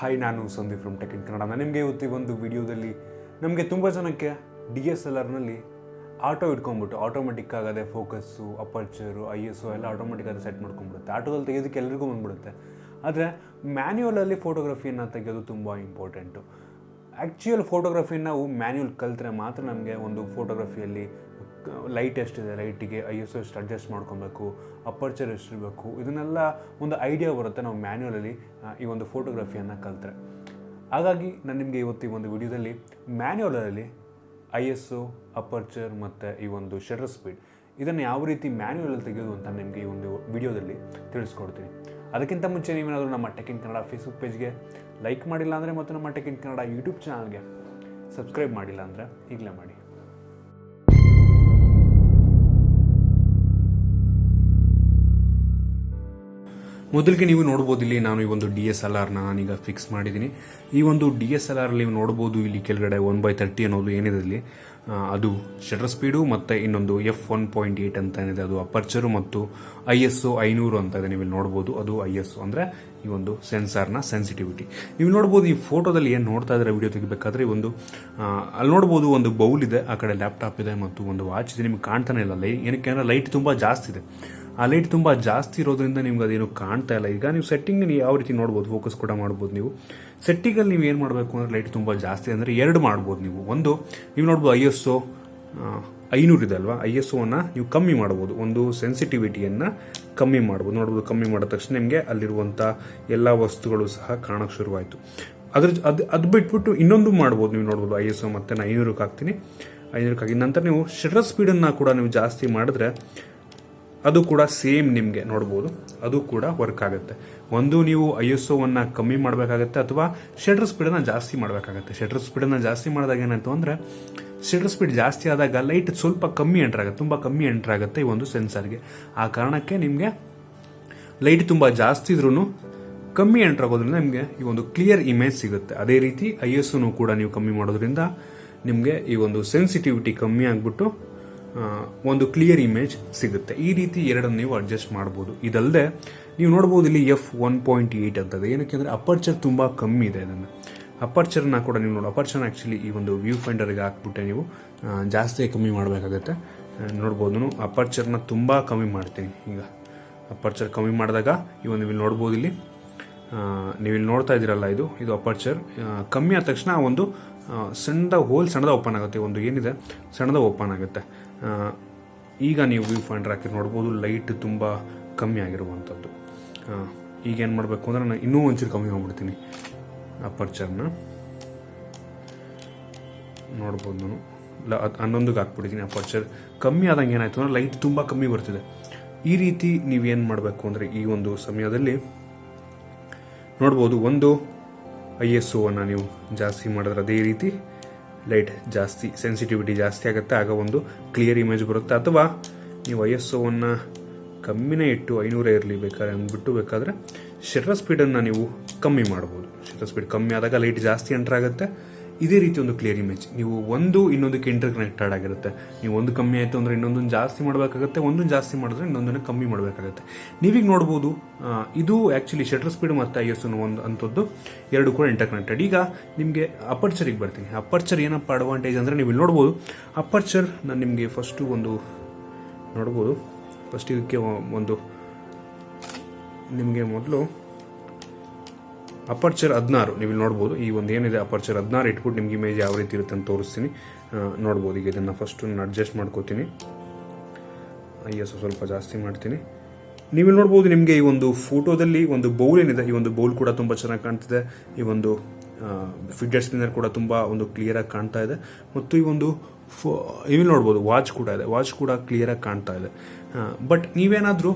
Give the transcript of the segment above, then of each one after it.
Hi ನಾನು Sandeep from Tech in Kannada ನಾನು ನಿಮಗೆ ಇವತ್ತು ಒಂದು ವಿಡಿಯೋದಲ್ಲಿ ನಮಗೆ ತುಂಬ ಜನಕ್ಕೆ ಡಿ ಎಸ್ ಎಲ್ ಆರ್ನಲ್ಲಿ ಆಟೋ ಇಟ್ಕೊಂಬಿಟ್ಟು ಆಟೋಮೆಟಿಕ್ ಆಗದೆ ಫೋಕಸ್ಸು ಅಪರ್ಚರು ಐ ಎಸ್ ಎಲ್ಲ ಆಟೋಮೆಟಿಕ್ ಆಗಿ ಸೆಟ್ ಮಾಡ್ಕೊಂಡ್ಬಿಡುತ್ತೆ. ಆಟೋದಲ್ಲಿ ತೆಗೆಯೋದಕ್ಕೆ ಎಲ್ಲರಿಗೂ ಬಂದ್ಬಿಡುತ್ತೆ. ಆದರೆ ಮ್ಯಾನ್ಯುವಲಲ್ಲಿ ಫೋಟೋಗ್ರಫಿಯನ್ನು ತೆಗೆಯೋದು ತುಂಬ ಇಂಪಾರ್ಟೆಂಟು ಆ್ಯಕ್ಚುಯಲ್ ಫೋಟೋಗ್ರಫಿನ ನಾವು ಮ್ಯಾನ್ಯಲ್ ಕಲಿತ್ರೆ ಮಾತ್ರ ನಮಗೆ ಒಂದು ಫೋಟೋಗ್ರಫಿಯಲ್ಲಿ ಲೈಟ್ ಎಷ್ಟಿದೆ ಲೈಟಿಗೆ ಐ ಎಸ್ ಎಷ್ಟು ಅಡ್ಜಸ್ಟ್ ಮಾಡ್ಕೊಬೇಕು ಅಪರ್ಚರ್ ಎಷ್ಟಿರಬೇಕು, ಇದನ್ನೆಲ್ಲ ಒಂದು ಐಡಿಯಾ ಬರುತ್ತೆ ನಾವು ಮ್ಯಾನ್ಯಲಲ್ಲಿ ಈ ಒಂದು ಫೋಟೋಗ್ರಫಿಯನ್ನು ಕಲಿತ್ರೆ. ಹಾಗಾಗಿ ನಾನು ನಿಮಗೆ ಇವತ್ತು ಈ ಒಂದು ವಿಡಿಯೋದಲ್ಲಿ ಮ್ಯಾನ್ಯುವಲಲ್ಲಿ ಐ ಎಸ್ ಒ ಅಪರ್ಚರ್ ಮತ್ತು ಈ ಒಂದು ಶಟರ್ ಸ್ಪೀಡ್ ಇದನ್ನು ಯಾವ ರೀತಿ ಮ್ಯಾನ್ಯುವಲಲ್ಲಿ ತೆಗೆಯೋದು ಅಂತ ನಿಮಗೆ ಈ ಒಂದು ವಿಡಿಯೋದಲ್ಲಿ ತಿಳಿಸ್ಕೊಡ್ತೀನಿ. ಅದಕ್ಕಿಂತ ಮುಂಚೆ ನೀವೇನಾದರೂ ನಮ್ಮ ಟೆಕ್ ಕನ್ನಡ ಫೇಸ್ಬುಕ್ ಪೇಜ್ಗೆ ಲೈಕ್ ಮಾಡಿಲ್ಲ ಅಂದರೆ ಮತ್ತು ನಮ್ಮ ಟೆಕ್ ಇನ್ ಕನ್ನಡ ಯೂಟ್ಯೂಬ್ ಚಾನಲ್ಗೆ ಸಬ್ಸ್ಕ್ರೈಬ್ ಮಾಡಿಲ್ಲ ಅಂದರೆ ಈಗಲೇ ಮಾಡಿ. ಮೊದಲಿಗೆ ನೀವು ನೋಡ್ಬೋದು ಇಲ್ಲಿ ನಾನು ಈ ಒಂದು ಡಿ ಎಸ್ ಎಲ್ ಆರ್ನ ನಾನೀಗ ಫಿಕ್ಸ್ ಮಾಡಿದ್ದೀನಿ. ಈ ಒಂದು ಡಿ ಎಸ್ ಎಲ್ ಆರ್ ನೀವು ನೋಡ್ಬೋದು ಇಲ್ಲಿ ಕೆಳಗಡೆ ಒನ್ ಬೈ ತರ್ಟಿ ಅನ್ನೋದು ಏನಿದೆ ಇಲ್ಲಿ ಅದು ಶಟರ್ ಸ್ಪೀಡು ಮತ್ತು ಇನ್ನೊಂದು ಎಫ್ ಒನ್ ಪಾಯಿಂಟ್ ಏಯ್ಟ್ ಅಂತ ಏನಿದೆ, ಅದು ಅಪರ್ಚರು ಮತ್ತು ಐ ಎಸ್ ಐನೂರು ಅಂತ ಇದೆ ನೀವು ಇಲ್ಲಿ ನೋಡ್ಬೋದು, ಅದು ಐ ಎಸ್ ಅಂದರೆ ಈ ಒಂದು ಸೆನ್ಸಾರ್ನ ಸೆನ್ಸಿಟಿವಿಟಿ. ನೀವು ನೋಡ್ಬೋದು ಈ ಫೋಟೋದಲ್ಲಿ ಏನು ನೋಡ್ತಾ ಇದ್ದಾರೆ ವಿಡಿಯೋ ತೆಗಿಬೇಕಾದ್ರೆ ಒಂದು ಅಲ್ಲಿ ನೋಡ್ಬೋದು ಒಂದು ಬೌಲ್ ಇದೆ, ಆ ಕಡೆ ಲ್ಯಾಪ್ಟಾಪ್ ಇದೆ ಮತ್ತು ಒಂದು ವಾಚ್ ಇದೆ, ನಿಮ್ಗೆ ಕಾಣ್ತಾನೆ ಇಲ್ಲ. ಲೈ, ಏನಕ್ಕೆ ಅಂದರೆ ಲೈಟ್ ತುಂಬ ಜಾಸ್ತಿ ಇದೆ. ಆ ಲೈಟ್ ತುಂಬ ಜಾಸ್ತಿ ಇರೋದ್ರಿಂದ ನಿಮ್ಗೆ ಅದೇನು ಕಾಣ್ತಾ ಇಲ್ಲ. ಈಗ ನೀವು ಸೆಟ್ಟಿಂಗ್ ನೀವು ಯಾವ ರೀತಿ ನೋಡ್ಬೋದು, ಫೋಕಸ್ ಕೂಡ ಮಾಡ್ಬೋದು ನೀವು. ಸೆಟ್ಟಿಂಗಲ್ಲಿ ನೀವು ಏನು ಮಾಡಬೇಕು ಅಂದರೆ ಲೈಟ್ ತುಂಬ ಜಾಸ್ತಿ ಅಂದರೆ ಎರಡು ಮಾಡ್ಬೋದು ನೀವು. ಒಂದು, ನೀವು ನೋಡ್ಬೋದು ಐ ಎಸ್ ಒ ಐನೂರು ಇದೆ ಅಲ್ವಾ? ಐ ಎಸ್ ಓನ ನೀವು ಕಮ್ಮಿ ಮಾಡ್ಬೋದು. ಒಂದು ಸೆನ್ಸಿಟಿವಿಟಿಯನ್ನು ಕಮ್ಮಿ ಮಾಡ್ಬೋದು. ನೋಡ್ಬೋದು, ಕಮ್ಮಿ ಮಾಡಿದ ತಕ್ಷಣ ನಿಮಗೆ ಅಲ್ಲಿರುವಂಥ ಎಲ್ಲ ವಸ್ತುಗಳು ಸಹ ಕಾಣೋಕ್ಕೆ ಶುರುವಾಯಿತು. ಅದ್ರ ಅದು ಅದು ಬಿಟ್ಬಿಟ್ಟು ಇನ್ನೊಂದು ಮಾಡ್ಬೋದು. ನೀವು ನೋಡ್ಬೋದು, ಐ ಎಸ್ ಓ ಮತ್ತು ನಾನು ಐನೂರಕ್ಕೆ ಹಾಕ್ತೀನಿ. ಐನೂರಕ್ಕೆ ಹಾಕಿ ನಂತರ ನೀವು ಶಟರ್ ಸ್ಪೀಡನ್ನು ಕೂಡ ನೀವು ಜಾಸ್ತಿ ಮಾಡಿದ್ರೆ ಅದು ಕೂಡ ಸೇಮ್ ನಿಮಗೆ ನೋಡ್ಬೋದು. ಅದು ಕೂಡ ವರ್ಕ್ ಆಗುತ್ತೆ. ಒಂದು ನೀವು ಐ ಎಸ್ ಒವನ್ನು ಕಮ್ಮಿ ಮಾಡಬೇಕಾಗತ್ತೆ ಅಥವಾ ಶಟರ್ ಸ್ಪೀಡನ್ನು ಜಾಸ್ತಿ ಮಾಡಬೇಕಾಗತ್ತೆ. ಶಟರ್ ಸ್ಪೀಡನ್ನು ಜಾಸ್ತಿ ಮಾಡಿದಾಗ ಏನಾಯ್ತು ಅಂದರೆ ಶಟರ್ ಸ್ಪೀಡ್ ಜಾಸ್ತಿ ಆದಾಗ ಲೈಟ್ ಸ್ವಲ್ಪ ಕಮ್ಮಿ ಎಂಟ್ರ್ ಆಗುತ್ತೆ, ತುಂಬ ಕಮ್ಮಿ ಎಂಟ್ರ್ ಆಗುತ್ತೆ ಈ ಒಂದು ಸೆನ್ಸರ್ಗೆ. ಆ ಕಾರಣಕ್ಕೆ ನಿಮಗೆ ಲೈಟ್ ತುಂಬ ಜಾಸ್ತಿ ಇದ್ರೂ ಕಮ್ಮಿ ಎಂಟ್ರ್ ಆಗೋದ್ರಿಂದ ನಿಮಗೆ ಈ ಒಂದು ಕ್ಲಿಯರ್ ಇಮೇಜ್ ಸಿಗುತ್ತೆ. ಅದೇ ರೀತಿ ಐ ಎಸ್ ಕೂಡ ನೀವು ಕಮ್ಮಿ ಮಾಡೋದ್ರಿಂದ ನಿಮಗೆ ಈ ಒಂದು ಸೆನ್ಸಿಟಿವಿಟಿ ಕಮ್ಮಿ ಆಗಿಬಿಟ್ಟು ಒಂದು ಕ್ಲಿಯರ್ ಇಮೇಜ್ ಸಿಗುತ್ತೆ. ಈ ರೀತಿ ಎರಡನ್ನು ನೀವು ಅಡ್ಜಸ್ಟ್ ಮಾಡ್ಬೋದು. ಇದಲ್ಲದೆ ನೀವು ನೋಡ್ಬೋದು ಇಲ್ಲಿ ಎಫ್ ಒನ್ ಪಾಯಿಂಟ್ ಏಯ್ಟ್ ಅಂತದೆ. ಏನಕ್ಕೆ ಅಂದರೆ ಅಪರ್ಚರ್ ತುಂಬ ಕಮ್ಮಿ ಇದೆ ಇದನ್ನು. ಅಪರ್ಚರ್ನ ಕೂಡ ನೀವು ನೋಡಿ. ಅಪರ್ಚರ್ನ ಆ್ಯಕ್ಚುಲಿ ಈ ಒಂದು ವ್ಯೂ ಫೈಂಡರ್ಗೆ ಹಾಕ್ಬಿಟ್ಟೆ ನೀವು. ಜಾಸ್ತಿ ಕಮ್ಮಿ ಮಾಡಬೇಕಾಗತ್ತೆ. ನೋಡ್ಬೋದು ಅಪರ್ಚರ್ನ ತುಂಬ ಕಮ್ಮಿ ಮಾಡ್ತೀನಿ ಈಗ. ಅಪರ್ಚರ್ ಕಮ್ಮಿ ಮಾಡಿದಾಗ ಈ ಒಂದು ನೀವು ನೋಡ್ಬೋದು ಇಲ್ಲಿ. ನೀವು ಇಲ್ಲಿ ನೋಡ್ತಾ ಇದ್ದೀರಲ್ಲ ಇದು. ಇದು ಅಪರ್ಚರ್ ಕಮ್ಮಿ ಆದ ತಕ್ಷಣ ಒಂದು ಸಣ್ಣದ ಹೋಲ್ ಸಣ್ಣದ ಓಪನ್ ಆಗುತ್ತೆ. ಒಂದು ಏನಿದೆ? ಸಣ್ಣದ ಓಪನ್ ಆಗುತ್ತೆ. ಈಗ ನೀವು ವ್ಯೂ ಫೈಂಡರ್ ಹಾಕಿ ನೋಡ್ಬೋದು ಲೈಟ್ ತುಂಬ ಕಮ್ಮಿ ಆಗಿರುವಂಥದ್ದು. ಈಗೇನು ಮಾಡಬೇಕು ಅಂದರೆ ನಾನು ಇನ್ನೂ ಒಂಚೂರು ಕಮ್ಮಿ ಮಾಡ್ಬಿಡ್ತೀನಿ. ಅಪರ್ಚರ್ನ ನೋಡ್ಬೋದು ನಾನು. ಲ ಹನ್ನೊಂದಕ್ಕೆ ಹಾಕ್ಬಿಟ್ಟಿದ್ದೀನಿ ಅಪರ್ಚರ್ ಕಮ್ಮಿ ಆದಂಗೆ ಏನಾಯಿತು ಅಂದರೆ ಲೈಟ್ ತುಂಬ ಕಮ್ಮಿ ಬರ್ತಿದೆ. ಈ ರೀತಿ ನೀವೇನು ಮಾಡಬೇಕು ಅಂದರೆ ಈ ಒಂದು ಸಮಯದಲ್ಲಿ ನೋಡ್ಬೋದು, ಒಂದು ಐ ಎಸ್ ಓವನ್ನು ನೀವು ಜಾಸ್ತಿ ಮಾಡಿದ್ರೆ ಅದೇ ರೀತಿ ಲೈಟ್ ಜಾಸ್ತಿ ಸೆನ್ಸಿಟಿವಿಟಿ ಜಾಸ್ತಿ ಆಗುತ್ತೆ. ಆಗ ಒಂದು ಕ್ಲಿಯರ್ ಇಮೇಜ್ ಬರುತ್ತೆ. ಅಥವಾ ನೀವು ಐ ಎಸ್ ಓವನ್ನು ಕಮ್ಮಿನೇ ಇಟ್ಟು ಐನೂರೇ ಇರಲಿ ಬೇಕಾದ್ರೆ ಅಂದ್ಬಿಟ್ಟು ಬೇಕಾದರೆ ಶಟರ್ ಸ್ಪೀಡನ್ನು ನೀವು ಕಮ್ಮಿ ಮಾಡ್ಬೋದು. ಶಟರ್ ಸ್ಪೀಡ್ ಕಮ್ಮಿ ಆದಾಗ ಲೈಟ್ ಜಾಸ್ತಿ ಎಂಟರ್ ಆಗುತ್ತೆ. ಇದೇ ರೀತಿ ಒಂದು ಕ್ಲಿಯರ್ ಇಮೇಜ್ ನೀವು ಒಂದು ಇನ್ನೊಂದಕ್ಕೆ ಇಂಟರ್ ಕನೆಕ್ಟೆಡ್ ಆಗಿರುತ್ತೆ. ನೀವು ಒಂದು ಕಮ್ಮಿ ಆಯಿತು ಅಂದರೆ ಇನ್ನೊಂದನ್ನು ಜಾಸ್ತಿ ಮಾಡಬೇಕಾಗುತ್ತೆ. ಒಂದು ಜಾಸ್ತಿ ಮಾಡಿದ್ರೆ ಇನ್ನೊಂದನ್ನು ಕಮ್ಮಿ ಮಾಡಬೇಕಾಗುತ್ತೆ. ನೀವೀಗ ನೋಡ್ಬೋದು ಇದು ಆ್ಯಕ್ಚುಲಿ ಶಟರ್ ಸ್ಪೀಡ್ ಮತ್ತು ಐ ಎಸ್ ಒಂದು ಅಂಥದ್ದು. ಎರಡು ಕೂಡ ಇಂಟರ್ ಕನೆಕ್ಟೆಡ್ ಈಗ ನಿಮಗೆ ಅಪರ್ಚರಿಗೆ ಬರ್ತೀನಿ. ಅಪರ್ಚರ್ ಏನಪ್ಪ ಅಡ್ವಾಂಟೇಜ್ ಅಂದರೆ ನೀವು ಇಲ್ಲಿ ನೋಡ್ಬೋದು. ಅಪರ್ಚರ್ ನಾನು ನಿಮಗೆ ಫಸ್ಟು ಒಂದು, ನೋಡ್ಬೋದು. ಫಸ್ಟ್ ಇದಕ್ಕೆ ಒಂದು, ನಿಮಗೆ ಮೊದಲು ಅಪರ್ಚರ್ ಹದಿನಾರು ನೀವು ನೋಡ್ಬೋದು, ಈ ಒಂದು ಏನಿದೆ, ಅಪರ್ಚರ್ ಹದಿನಾರು ಇಟ್ಬಿಟ್ಟು ನಿಮ್ಗೆ ಇಮೇಜ್ ಯಾವ ರೀತಿ ಇರುತ್ತೆ ಅಂತ ತೋರಿಸ್ತೀನಿ. ನೋಡ್ಬೋದು, ಈಗ ಇದನ್ನು ಫಸ್ಟು ನಾನು ಅಡ್ಜಸ್ಟ್ ಮಾಡ್ಕೋತೀನಿ. ಐ ಎಸ್ ಸ್ವಲ್ಪ ಜಾಸ್ತಿ ಮಾಡ್ತೀನಿ. ನೀವು ನೋಡ್ಬೋದು, ನಿಮಗೆ ಈ ಒಂದು ಫೋಟೋದಲ್ಲಿ ಒಂದು ಬೌಲ್ ಏನಿದೆ, ಈ ಒಂದು ಬೌಲ್ ಕೂಡ ತುಂಬ ಚೆನ್ನಾಗಿ ಕಾಣ್ತಿದೆ. ಈ ಒಂದು ಫಿಡ್ಜೆಟ್ ಸ್ಪಿನ್ನರ್ ಕೂಡ ತುಂಬ ಒಂದು ಕ್ಲಿಯರಾಗಿ ಕಾಣ್ತಾ ಇದೆ. ಮತ್ತು ಈ ಒಂದು ಫೋ ಇಲ್ಲಿ ನೋಡ್ಬೋದು ವಾಚ್ ಕೂಡ ಇದೆ. ವಾಚ್ ಕೂಡ ಕ್ಲಿಯರಾಗಿ ಕಾಣ್ತಾ ಇದೆ. ಬಟ್ ನೀವೇನಾದರೂ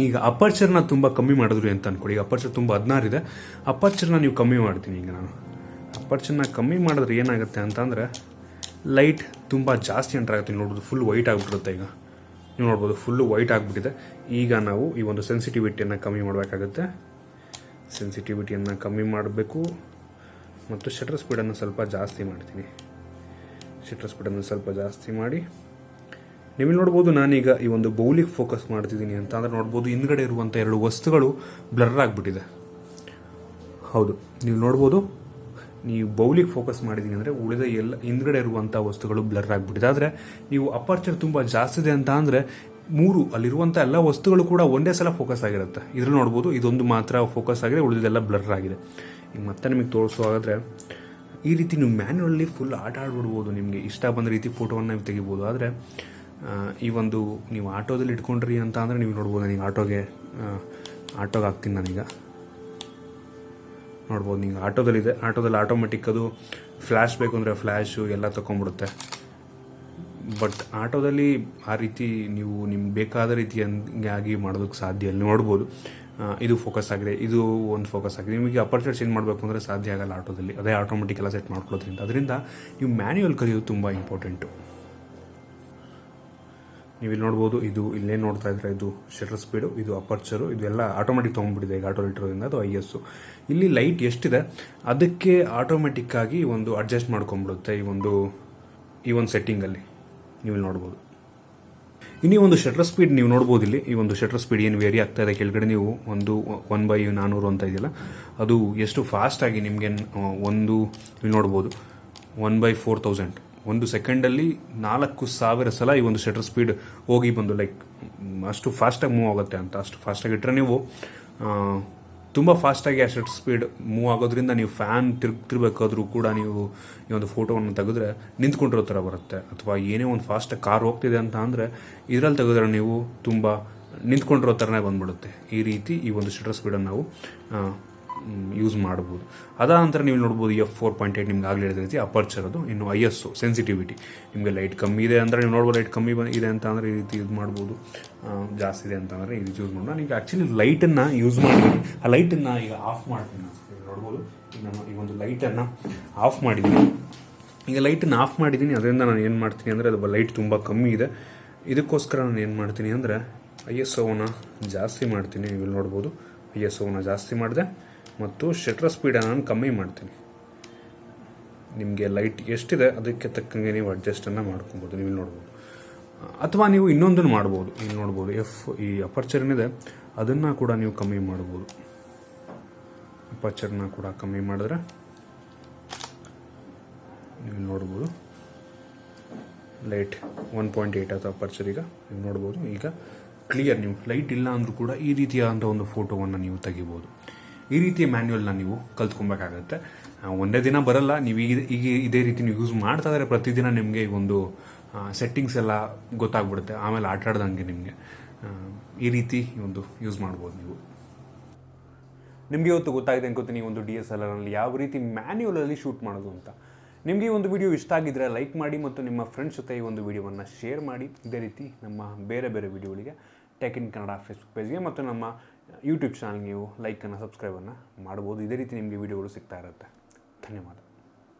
ಈಗ ಅಪರ್ಚರ್ನ ತುಂಬ ಕಮ್ಮಿ ಮಾಡಿದ್ರು ಅಂತ ಅನ್ಕೊಳ್ಳಿ. ಈಗ ಅಪರ್ಚರ್ ತುಂಬ ಹದಿನಾರಿದೆ ಅಪರ್ಚರ್ನ ನೀವು ಕಮ್ಮಿ ಮಾಡ್ತೀನಿ ಈಗ ನಾನು. ಅಪರ್ಚರ್ನ ಕಮ್ಮಿ ಮಾಡಿದ್ರೆ ಏನಾಗುತ್ತೆ ಅಂತಂದರೆ ಲೈಟ್ ತುಂಬ ಜಾಸ್ತಿ ಎಂಟರ್ ಆಗುತ್ತೆ. ನೋಡ್ಬೋದು ಫುಲ್ ವೈಟ್ ಆಗಿಬಿಟ್ಟಿರುತ್ತೆ ಈಗ. ನೀವು ನೋಡ್ಬೋದು ಫುಲ್ಲು ವೈಟ್ ಆಗಿಬಿಟ್ಟಿದೆ. ಈಗ ನಾವು ಈ ಒಂದು ಸೆನ್ಸಿಟಿವಿಟಿಯನ್ನು ಕಮ್ಮಿ ಮಾಡಬೇಕಾಗುತ್ತೆ. ಸೆನ್ಸಿಟಿವಿಟಿಯನ್ನು ಕಮ್ಮಿ ಮಾಡಬೇಕು. ಮತ್ತು ಶಟರ್ ಸ್ಪೀಡನ್ನು ಸ್ವಲ್ಪ ಜಾಸ್ತಿ ಮಾಡ್ತೀನಿ. ಶಟರ್ ಸ್ಪೀಡನ್ನು ಸ್ವಲ್ಪ ಜಾಸ್ತಿ ಮಾಡಿ. ನೀವು ನೋಡ್ಬೋದು ನಾನೀಗ ಈ ಒಂದು ಬೌಲಿಗೆ ಫೋಕಸ್ ಮಾಡ್ತಿದ್ದೀನಿ ಅಂತ, ಅಂದ್ರೆ ನೋಡ್ಬೋದು ಹಿಂದ್ಗಡೆ ಇರುವಂಥ ಎರಡು ವಸ್ತುಗಳು ಬ್ಲರ್ ಆಗಿಬಿಟ್ಟಿದೆ. ಹೌದು, ನೀವು ನೋಡ್ಬೋದು, ನೀವು ಬೌಲಿಗೆ ಫೋಕಸ್ ಮಾಡಿದ್ದೀನಿ ಅಂದರೆ ಉಳಿದ ಎಲ್ಲ, ಹಿಂದ್ಗಡೆ ಇರುವಂಥ ವಸ್ತುಗಳು ಬ್ಲರ್ ಆಗಿಬಿಟ್ಟಿದೆ. ಆದರೆ ನೀವು ಅಪರ್ಚರ್ ತುಂಬ ಜಾಸ್ತಿ ಇದೆ ಅಂತ ಅಂದರೆ ಮೂರು ಅಲ್ಲಿರುವಂಥ ಎಲ್ಲ ವಸ್ತುಗಳು ಕೂಡ ಒಂದೇ ಸಲ ಫೋಕಸ್ ಆಗಿರುತ್ತೆ. ಇದ್ರ ನೋಡ್ಬೋದು, ಇದೊಂದು ಮಾತ್ರ ಫೋಕಸ್ ಆಗಿದೆ ಉಳಿದೆಲ್ಲ ಬ್ಲರ್ ಆಗಿದೆ. ಈಗ ಮತ್ತೆ ನಿಮಗೆ ತೋರಿಸುವಾದ್ರೆ ಈ ರೀತಿ ನೀವು ಮ್ಯಾನ್ಯಲ್ಲಿ ಫುಲ್ ಆಟ ಆಡ್ಬಿಡ್ಬೋದು, ನಿಮಗೆ ಇಷ್ಟ ಬಂದ ರೀತಿ ಫೋಟೋವನ್ನು ನೀವು ತೆಗಿಬೋದು. ಆದರೆ ಈ ಒಂದು ನೀವು ಆಟೋದಲ್ಲಿ ಇಟ್ಕೊಂಡ್ರಿ ಅಂತ ಅಂದರೆ ನೀವು ನೋಡ್ಬೋದು ನನಗೆ ಆಟೋಗೆ ಆಟೋಗೆ ಹಾಕ್ತೀನಿ ನಾನೀಗ. ನೋಡ್ಬೋದು ನೀವು ಆಟೋದಲ್ಲಿದೆ. ಆಟೋದಲ್ಲಿ ಆಟೋಮೆಟಿಕ್ ಅದು ಫ್ಲ್ಯಾಶ್ ಬೇಕು ಅಂದರೆ ಫ್ಲ್ಯಾಶು ಎಲ್ಲ ತೊಗೊಂಡ್ಬಿಡುತ್ತೆ ಬಟ್ ಆಟೋದಲ್ಲಿ ಆ ರೀತಿ ನೀವು ನಿಮ್ಗೆ ಬೇಕಾದ ರೀತಿಯಾಗಿ ಮಾಡೋದಕ್ಕೆ ಸಾಧ್ಯ ಇಲ್ಲ. ನೋಡ್ಬೋದು. ಇದು ಫೋಕಸ್ ಆಗಿದೆ. ಇದು ಒಂದು ಫೋಕಸ್ ಆಗಿದೆ. ನಿಮಗೆ ಅಪರ್ಚರ್ ಚೇಂಜ್ ಮಾಡಬೇಕು ಅಂದರೆ ಸಾಧ್ಯ ಆಗಲ್ಲ ಆಟೋದಲ್ಲಿ. ಅದೇ ಆಟೋಮೆಟಿಕ್ ಎಲ್ಲ ಸೆಟ್ ಮಾಡ್ಕೊಳ್ಳೋದ್ರಿಂದ. ಅದರಿಂದ ನೀವು ಮ್ಯಾನ್ಯುವಲ್ ಕಲಿಯೋದು ತುಂಬ ಇಂಪಾರ್ಟೆಂಟು ನೀವು ಇಲ್ಲಿ ನೋಡ್ಬೋದು, ಇದು ಇಲ್ಲೇನು ನೋಡ್ತಾ ಇದ್ರೆ ಇದು ಶಟರ್ ಸ್ಪೀಡು ಇದು ಅಪರ್ಚರು ಇದು ಎಲ್ಲ ಆಟೋಮೆಟಿಕ್ ತೊಗೊಂಡ್ಬಿಟ್ಟಿದೆ ಈಗ ಆಟೋ ಲೀಟರ್ದಿಂದ ಅದು ಐ ಎಸ್ಸು ಇಲ್ಲಿ ಲೈಟ್ ಎಷ್ಟಿದೆ, ಅದಕ್ಕೆ ಆಟೋಮೆಟಿಕ್ ಆಗಿ ಒಂದು ಅಡ್ಜಸ್ಟ್ ಮಾಡ್ಕೊಂಡ್ಬಿಡುತ್ತೆ ಈ ಒಂದು ಈ ಒಂದು ಸೆಟ್ಟಿಂಗಲ್ಲಿ ನೀವು ಇಲ್ಲಿ ನೋಡ್ಬೋದು. ಇನ್ನೂ ಒಂದು ಶಟರ್ ಸ್ಪೀಡ್ ನೀವು ನೋಡ್ಬೋದು ಇಲ್ಲಿ, ಈ ಒಂದು ಶಟರ್ ಸ್ಪೀಡ್ ಏನು ವೇರಿ ಆಗ್ತಾ ಇದೆ ಕೆಳಗಡೆ ನೀವು ಒಂದು ಒನ್ ಬೈ ನಾನ್ನೂರು ಅಂತ ಇದೆಯಲ್ಲ, ಅದು ಎಷ್ಟು ಫಾಸ್ಟಾಗಿ ನಿಮಗೆ ಒಂದು, ನೀವು ನೋಡ್ಬೋದು ಒನ್ ಬೈ ಫೋರ್ ತೌಸಂಡ್ ಒಂದು ಸೆಕೆಂಡಲ್ಲಿ ನಾಲ್ಕು ಸಾವಿರ ಸಲ ಈ ಒಂದು ಶಟರ್ ಸ್ಪೀಡ್ ಹೋಗಿ ಬಂದು ಲೈಕ್ ಅಷ್ಟು ಫಾಸ್ಟಾಗಿ ಮೂವ್ ಆಗುತ್ತೆ ಅಂತ, ಅಷ್ಟು ಫಾಸ್ಟಾಗಿ ಇಟ್ಟರೆ ನೀವು ತುಂಬ ಫಾಸ್ಟಾಗಿ ಆ ಶಟರ್ ಸ್ಪೀಡ್ ಮೂವ್ ಆಗೋದ್ರಿಂದ ನೀವು ಫ್ಯಾನ್ ತಿರುಗ್ತಿರ್ಬೇಕಾದ್ರೂ ಕೂಡ ನೀವು ಈ ಒಂದು ಫೋಟೋವನ್ನು ತೆಗೆದ್ರೆ ನಿಂತ್ಕೊಂಡಿರೋ ಥರ ಬರುತ್ತೆ. ಅಥವಾ ಏನೇ ಒಂದು ಫಾಸ್ಟಾಗಿ ಕಾರ್ ಹೋಗ್ತಿದೆ ಅಂತ ಅಂದರೆ ಇದರಲ್ಲಿ ತೆಗೆದ್ರೆ ನೀವು ತುಂಬ ನಿಂತ್ಕೊಂಡಿರೋ ಥರನೇ ಬಂದ್ಬಿಡುತ್ತೆ. ಈ ರೀತಿ ಈ ಒಂದು ಶಟರ್ ಸ್ಪೀಡನ್ನು ನಾವು ಯೂಸ್ ಮಾಡ್ಬೋದು. ಅದಾದ ನಂತರ ನೀವು ನೋಡ್ಬೋದು ಎಫ್ ಫೋರ್ ಪಾಯಿಂಟ್ ಏಯ್ಟ್ ನಿಮ್ಗೆ ಆಗಲಿ ರೀತಿ ಅಪರ್ಚರ್ ಅದು, ಇನ್ನು ಐ ಎಸ್ ಸೆನ್ಸಿಟಿವಿಟಿ ನಿಮಗೆ ಲೈಟ್ ಕಮ್ಮಿ ಇದೆ ಅಂದರೆ ನೀವು ನೋಡ್ಬೋದು ಲೈಟ್ ಕಮ್ಮಿ ಇದೆ ಅಂತ ಅಂದರೆ ಈ ರೀತಿ ಯೂಸ್ ಮಾಡ್ಬೋದು. ಜಾಸ್ತಿ ಇದೆ ಅಂತಂದರೆ ಇದು ಯೂಸ್ ಮಾಡೋಣ. ನೀವು ಆ್ಯಕ್ಚುಲಿ ಲೈಟನ್ನು ಯೂಸ್ ಮಾಡ್ತೀನಿ ಆ ಲೈಟನ್ನು ಈಗ ಆಫ್ ಮಾಡ್ತೀನಿ ನೋಡ್ಬೋದು, ಈಗ ನಾನು ಈ ಒಂದು ಲೈಟನ್ನು ಆಫ್ ಮಾಡಿದ್ದೀನಿ. ಈಗ ಲೈಟನ್ನು ಆಫ್ ಮಾಡಿದ್ದೀನಿ, ಅದರಿಂದ ನಾನು ಏನು ಮಾಡ್ತೀನಿ ಅಂದರೆ ಅದು ಲೈಟ್ ತುಂಬ ಕಮ್ಮಿ ಇದೆ. ಇದಕ್ಕೋಸ್ಕರ ನಾನು ಏನು ಮಾಡ್ತೀನಿ ಅಂದರೆ ಐ ಎಸ್ ಓನ ಜಾಸ್ತಿ ಮಾಡ್ತೀನಿ. ನೀವು ಇಲ್ಲಿ ನೋಡ್ಬೋದು ಐ ಎಸ್ ಓನ ಜಾಸ್ತಿ ಮಾಡಿದೆ. ಮತ್ತು ಶಟರ್ ಸ್ಪೀಡನ್ನು ನಾನು ಕಮ್ಮಿ ಮಾಡ್ತೀನಿ. ನಿಮಗೆ ಲೈಟ್ ಎಷ್ಟಿದೆ, ಅದಕ್ಕೆ ತಕ್ಕಂಗೆ ನೀವು ಅಡ್ಜಸ್ಟನ್ನು ಮಾಡ್ಕೊಬೋದು. ನೀವು ನೋಡ್ಬೋದು. ಅಥವಾ ನೀವು ಇನ್ನೊಂದನ್ನು ಮಾಡ್ಬೋದು. ಇಲ್ಲಿ ನೋಡ್ಬೋದು ಎಫ್ ಈ ಅಪರ್ಚರ್ ಏನಿದೆ, ಅದನ್ನು ಕೂಡ ನೀವು ಕಮ್ಮಿ ಮಾಡ್ಬೋದು. ಅಪರ್ಚರ್ನ ಕೂಡ ಕಮ್ಮಿ ಮಾಡಿದ್ರೆ ನೀವು ನೋಡ್ಬೋದು. Light one point eight aperture ಈಗ ನೀವು ನೋಡ್ಬೋದು. ಈಗ ಕ್ಲಿಯರ್ ನೀವು ಲೈಟ್ ಇಲ್ಲ ಅಂದರೂ ಕೂಡ ಈ ರೀತಿಯಾದಂಥ ಒಂದು ಫೋಟೋವನ್ನು ನೀವು ತೆಗಿಬೋದು. ಈ ರೀತಿ ಮ್ಯಾನ್ಯಲ್ನ ನೀವು ಕಲ್ತ್ಕೊಬೇಕಾಗತ್ತೆ. ಒಂದೇ ದಿನ ಬರಲ್ಲ, ನೀವು ಈಗ ಈಗ ಇದೇ ರೀತಿ ನೀವು ಯೂಸ್ ಮಾಡ್ತಾ ಇದ್ರೆ ಪ್ರತಿದಿನ ನಿಮಗೆ ಈ ಒಂದು ಸೆಟ್ಟಿಂಗ್ಸ್ ಎಲ್ಲ ಗೊತ್ತಾಗ್ಬಿಡುತ್ತೆ. ಆಮೇಲೆ ಆಟ ಆಡ್ದಂಗೆ ನಿಮಗೆ ಈ ರೀತಿ ಒಂದು ಯೂಸ್ ಮಾಡ್ಬೋದು ನೀವು. ನಿಮಗೆ ಇವತ್ತು ಗೊತ್ತಾಗಿದೆ ಅನ್ಕೋತೀನಿ ಒಂದು ಡಿ ಎಸ್ ಎಲ್ ಆರ್ನಲ್ಲಿ ಯಾವ ರೀತಿ ಮ್ಯಾನ್ಯುವಲಲ್ಲಿ ಶೂಟ್ ಮಾಡೋದು ಅಂತ. ನಿಮಗೆ ಈ ಒಂದು ವಿಡಿಯೋ ಇಷ್ಟ ಆಗಿದ್ದರೆ ಲೈಕ್ ಮಾಡಿ ಮತ್ತು ನಿಮ್ಮ ಫ್ರೆಂಡ್ಸ್ ಜೊತೆ ಈ ಒಂದು ವಿಡಿಯೋವನ್ನು ಶೇರ್ ಮಾಡಿ. ಇದೇ ರೀತಿ ನಮ್ಮ ಬೇರೆ ಬೇರೆ ವಿಡಿಯೋಗಳಿಗೆ ಟೆಕ್ ಇನ್ ಕನ್ನಡ ಫೇಸ್ಬುಕ್ ಪೇಜ್ಗೆ ಮತ್ತು ನಮ್ಮ ಯೂಟ್ಯೂಬ್ ಚಾನಲ್ ನೀವು ಲೈಕನ್ನು ಸಬ್ಸ್ಕ್ರೈಬನ್ನು ಮಾಡ್ಬೋದು. ಇದೇ ರೀತಿ ನಿಮಗೆ ವಿಡಿಯೋಗಳು ಸಿಗ್ತಾ ಇರುತ್ತೆ. ಧನ್ಯವಾದ.